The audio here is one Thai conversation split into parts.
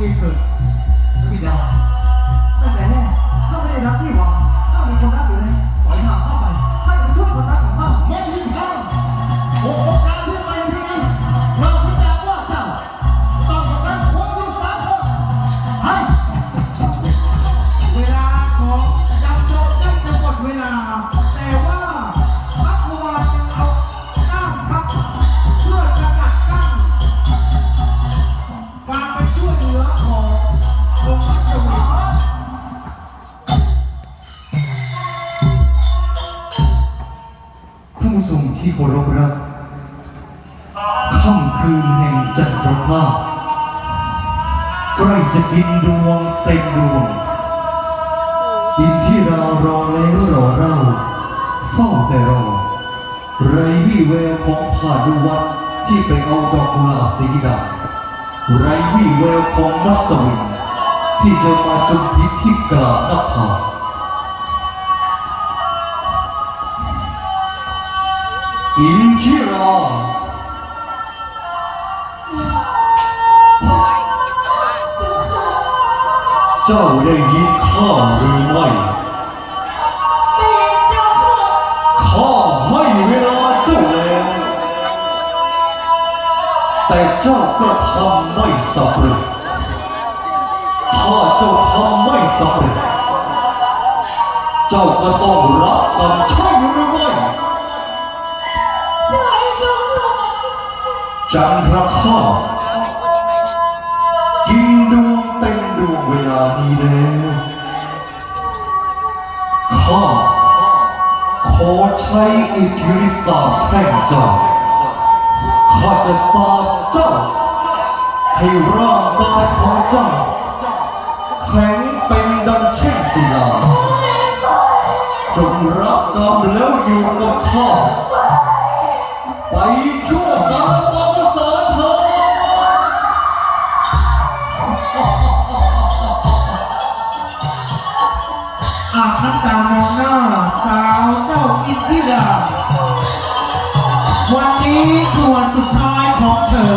วิ จะกินดวงเต็มดวงดินที่เรารอแล้วรอเล่าเฝ้าแต่รอไรวี่แววของผาดุวัดที่ไปเอาดอกกุหลาบสีดำไรวี่แววของมัสวินที่จะมาจมพิษที่กลาบนภาอินทิรา เจ้าได้ยินข้าหรือไม่ข้าให้เวลาเจ้าแล้วแต่เจ้าก็ทำไม่สำเร็จถ้าเจ้าทำไม่สำเร็จเจ้าก็ต้องรับกรรมใช่หรือไม่จันทรครา เวลานี้แล้วข้าขอใช้อิทธิฤทธิ์สาปแช่งเจ้าข้าจะสาปเจ้าให้ร่างกายของเจ้าแข็งเป็นดังเช่นศิลาจงรับกรรมแล้วอยู่กับข้าไปชั่วกาล อาบน้ำตามองหน้าสาวเจ้าอินทิราวันนี้คือวันสุดท้ายของเธอ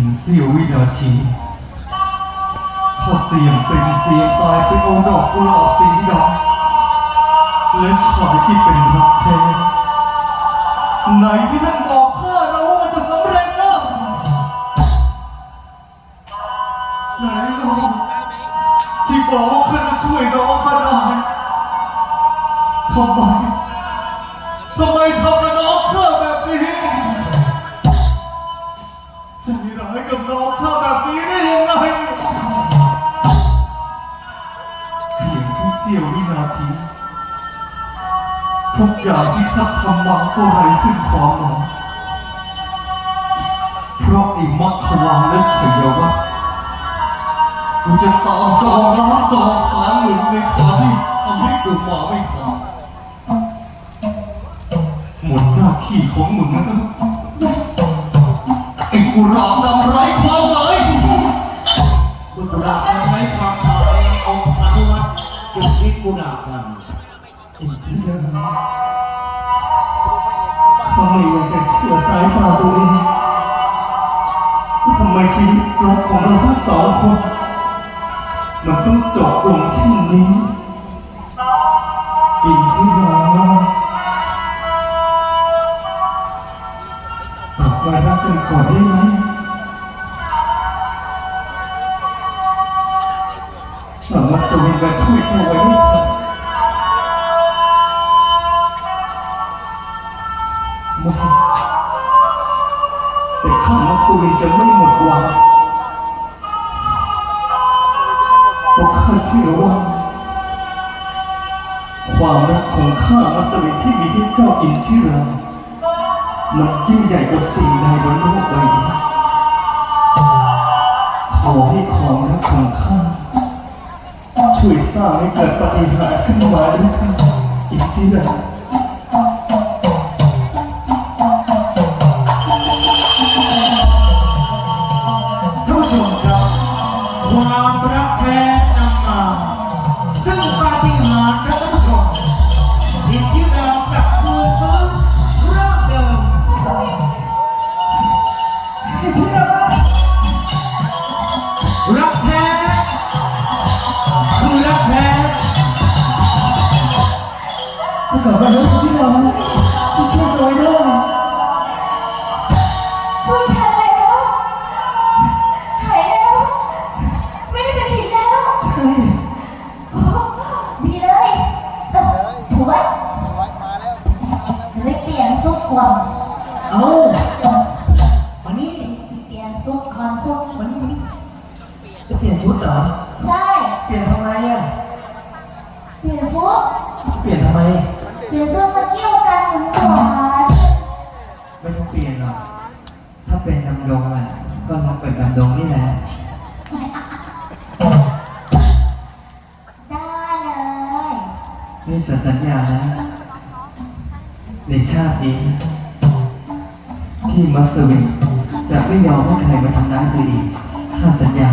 พีเสียววินาทีข้าเสียงเป็นเสียงตายเป็นโอดอกกุหลาบสีดอกและชายที่เป็นรักแท้ไหนที่ท่านบอกข้าเราว่ามันจะสำเร็จนะไหนน้องที่บอกว่าข้าจะช่วยน้องก็ได้ทำไม ทุกอย่างที่ข้าทำมาก็ไร้ซึ่งความหมายเพราะไอ้มัคควานและเฉยวัฒน์กูจะตามจองร้านจองผานหนึ่งในคาที่ทำให้กูมาไม่ทันหมดหน้าที่ของมึงแล้วไอ้กูรามดำไร้ความหมายบุตรราจะใช้ความหมายองค์อนุวัตจุดคิดกุหลาบกัน อินทิราเขาไม่อยากจะเชื่อสายตาตัวเองว่าทำไมชีวิตรักของเราทั้งสองคนมันต้องจบลงเช่นี้อินทิรากลับมารักกันก่อนได้ไหมหลังมาสวินมาช่วยเธอไว้ไม่ทัน ความรักของข้ามาสุรินที่มีให้เจ้าอินทิรา มันยิ่งใหญ่กว่าสิ่งใดบนโลกใบนี้ขอให้ความรักของข้าช่วยสร้างให้เกิดปฏิหารย์ขึ้นมาด้วยเถิดอินทิราท่านผู้ชมครับความรักแท้ ปาฏิหาริย์ เป็นดำดงอะ ก็รับเป็นดำดงนี่แหละได้เลย นี่สัญญานะ ในชาตินี้ที่มัสวินจะไม่ยอมให้ใครมาทำร้ายเธออีกข้าสัญญา